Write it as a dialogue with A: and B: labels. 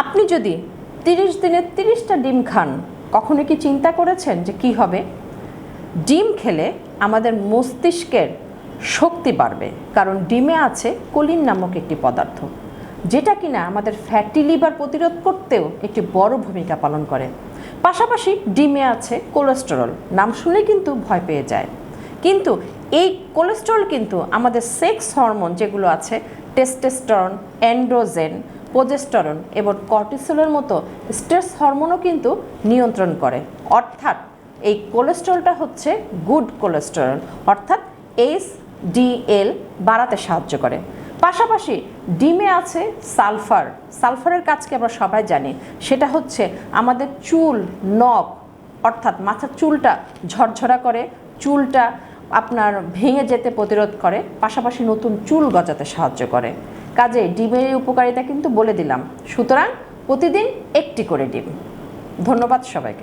A: আপনি যদি তিরিশ দিনে তিরিশটা ডিম খান, কখনো কি চিন্তা করেছেন যে কি হবে? ডিম খেলে আমাদের মস্তিষ্কের শক্তি বাড়বে, কারণ ডিমে আছে কোলিন নামক একটি পদার্থ, যেটা কিনা আমাদের ফ্যাটি লিভার প্রতিরোধ করতেও একটি বড় ভূমিকা পালন করে। পাশাপাশি ডিমে আছে কোলেস্টেরল, নাম শুনে কিন্তু ভয় পেয়ে যায়। কিন্তু এই কোলেস্টেরল কিন্তু আমাদের সেক্স হরমোন যেগুলো আছে, টেস্টেস্টরন, অ্যান্ড্রোজেন প্রোজেস্টরন এবং কর্টিসলের মতো স্ট্রেস হরমোনও কিন্তু নিয়ন্ত্রণ করে। অর্থাৎ এই কোলেস্টেরলটা হচ্ছে গুড কোলেস্টেরল। অর্থাৎ এস ডিএল বাড়াতে সাহায্য করে। পাশাপাশি ডিমে আছে সালফার। সালফারের কাজকে আমরা সবাই জানি। সেটা হচ্ছে আমাদের চুল, নখ, অর্থাৎ মাথার চুলটা ঝরঝরা করে, চুলটা আপনার ভেঙে যেতে প্রতিরোধ করে, পাশাপাশি নতুন চুল গজাতে সাহায্য করে। কাজে ডিমের উপকারিতা কিন্তু বলে দিলাম। সুতরাং প্রতিদিন একটি করে ডিম। ধন্যবাদ সবাইকে।